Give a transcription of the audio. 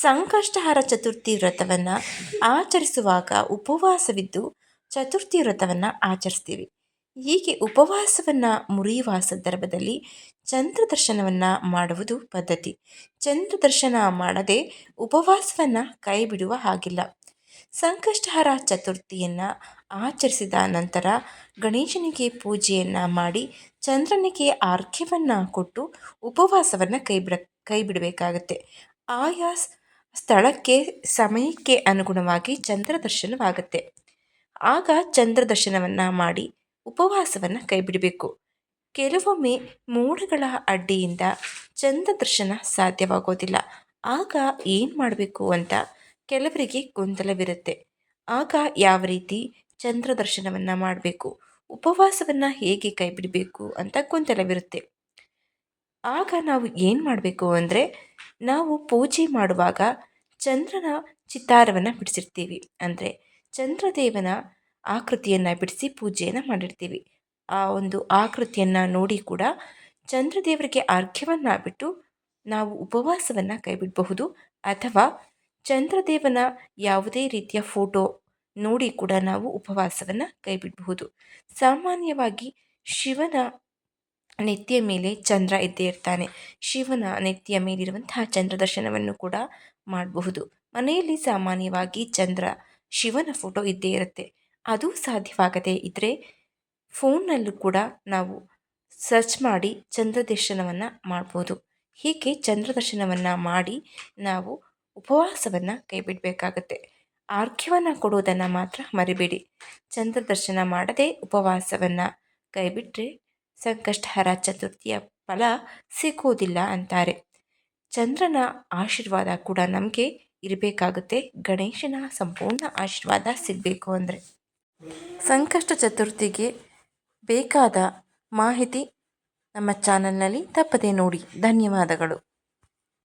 ಸಂಕಷ್ಟಹರ ಚತುರ್ಥಿ ವ್ರತವನ್ನು ಆಚರಿಸುವಾಗ ಉಪವಾಸವಿದ್ದು ಚತುರ್ಥಿ ವ್ರತವನ್ನು ಆಚರಿಸ್ತೀವಿ. ಹೀಗೆ ಉಪವಾಸವನ್ನು ಮುರಿಯುವ ಸಂದರ್ಭದಲ್ಲಿ ಚಂದ್ರ ದರ್ಶನವನ್ನು ಮಾಡುವುದು ಪದ್ಧತಿ. ಚಂದ್ರ ದರ್ಶನ ಮಾಡದೆ ಉಪವಾಸವನ್ನು ಕೈಬಿಡುವ ಹಾಗಿಲ್ಲ. ಸಂಕಷ್ಟಹರ ಚತುರ್ಥಿಯನ್ನು ಆಚರಿಸಿದ ನಂತರ ಗಣೇಶನಿಗೆ ಪೂಜೆಯನ್ನು ಮಾಡಿ ಚಂದ್ರನಿಗೆ ಆರ್ಘ್ಯವನ್ನು ಕೊಟ್ಟು ಉಪವಾಸವನ್ನು ಕೈ ಬಿಡ ಕೈ ಬಿಡಬೇಕಾಗತ್ತೆ ಆಯಾ ಸ್ಥಳಕ್ಕೆ, ಸಮಯಕ್ಕೆ ಅನುಗುಣವಾಗಿ ಚಂದ್ರ ದರ್ಶನವಾಗುತ್ತೆ ಆಗ ಚಂದ್ರ ದರ್ಶನವನ್ನು ಮಾಡಿ ಉಪವಾಸವನ್ನು ಕೈಬಿಡಬೇಕು. ಕೆಲವೊಮ್ಮೆ ಮೋಡಗಳ ಅಡ್ಡಿಯಿಂದ ಚಂದ್ರ ದರ್ಶನ ಸಾಧ್ಯವಾಗೋದಿಲ್ಲ. ಆಗ ಏನು ಮಾಡಬೇಕು ಅಂತ ಕೆಲವರಿಗೆ ಗೊಂದಲವಿರುತ್ತೆ. ಆಗ ಯಾವ ರೀತಿ ಚಂದ್ರ ದರ್ಶನವನ್ನು ಮಾಡಬೇಕು? ಉಪವಾಸವನ್ನು ಹೇಗೆ ಕೈಬಿಡಬೇಕು ಅಂತ ಗೊಂದಲವಿರುತ್ತೆ. ಆಗ ನಾವು ಏನು ಮಾಡಬೇಕು ಅಂದರೆ ನಾವು ಪೂಜೆ ಮಾಡುವಾಗ ಚಂದ್ರನ ಚಿತ್ತಾರವನ್ನು ಬಿಡಿಸಿರ್ತೀವಿ. ಅಂದರೆ ಚಂದ್ರದೇವನ ಆಕೃತಿಯನ್ನು ಬಿಡಿಸಿ ಪೂಜೆಯನ್ನು ಮಾಡಿರ್ತೀವಿ. ಆ ಒಂದು ಆಕೃತಿಯನ್ನು ನೋಡಿ ಕೂಡ ಚಂದ್ರದೇವರಿಗೆ ಅರ್ಘ್ಯವನ್ನು ಬಿಟ್ಟು ನಾವು ಉಪವಾಸವನ್ನು ಕೈಬಿಡಬಹುದು. ಅಥವಾ ಚಂದ್ರದೇವನ ಯಾವುದೇ ರೀತಿಯ ಫೋಟೋ ನೋಡಿ ಕೂಡ ನಾವು ಉಪವಾಸವನ್ನು ಕೈಬಿಡಬಹುದು. ಸಾಮಾನ್ಯವಾಗಿ ಶಿವನ ನೆತ್ತಿಯ ಮೇಲೆ ಚಂದ್ರ ಇದ್ದೇ ಇರ್ತಾನೆ. ಶಿವನ ನೆತ್ತಿಯ ಮೇಲಿರುವಂತಹ ಚಂದ್ರ ದರ್ಶನವನ್ನು ಕೂಡ ಮಾಡಬಹುದು. ಮನೆಯಲ್ಲಿ ಸಾಮಾನ್ಯವಾಗಿ ಚಂದ್ರ, ಶಿವನ ಫೋಟೋ ಇದ್ದೇ ಇರುತ್ತೆ. ಅದು ಸಾಧ್ಯವಾಗದೇ ಇದ್ದರೆ ಫೋನ್ನಲ್ಲೂ ಕೂಡ ನಾವು ಸರ್ಚ್ ಮಾಡಿ ಚಂದ್ರ ದರ್ಶನವನ್ನು ಮಾಡ್ಬೋದು. ಹೀಗೆ ಚಂದ್ರ ದರ್ಶನವನ್ನು ಮಾಡಿ ನಾವು ಉಪವಾಸವನ್ನು ಕೈಬಿಡಬೇಕಾಗತ್ತೆ. ಆರ್ಘ್ಯವನ್ನು ಕೊಡುವುದನ್ನು ಮಾತ್ರ ಮರಿಬೇಡಿ. ಚಂದ್ರ ದರ್ಶನ ಮಾಡದೆ ಉಪವಾಸವನ್ನು ಕೈಬಿಟ್ಟರೆ ಸಂಕಷ್ಟಹರ ಚತುರ್ಥಿಯ ಫಲ ಸಿಗೋದಿಲ್ಲ ಅಂತಾರೆ. ಚಂದ್ರನ ಆಶೀರ್ವಾದ ಕೂಡ ನಮಗೆ ಇರಬೇಕಾಗುತ್ತೆ. ಗಣೇಶನ ಸಂಪೂರ್ಣ ಆಶೀರ್ವಾದ ಸಿಗಬೇಕು ಅಂದರೆ. ಸಂಕಷ್ಟ ಚತುರ್ಥಿಗೆ ಬೇಕಾದ ಮಾಹಿತಿ ನಮ್ಮ ಚಾನಲ್ನಲ್ಲಿ ತಪ್ಪದೆ ನೋಡಿ. ಧನ್ಯವಾದಗಳು.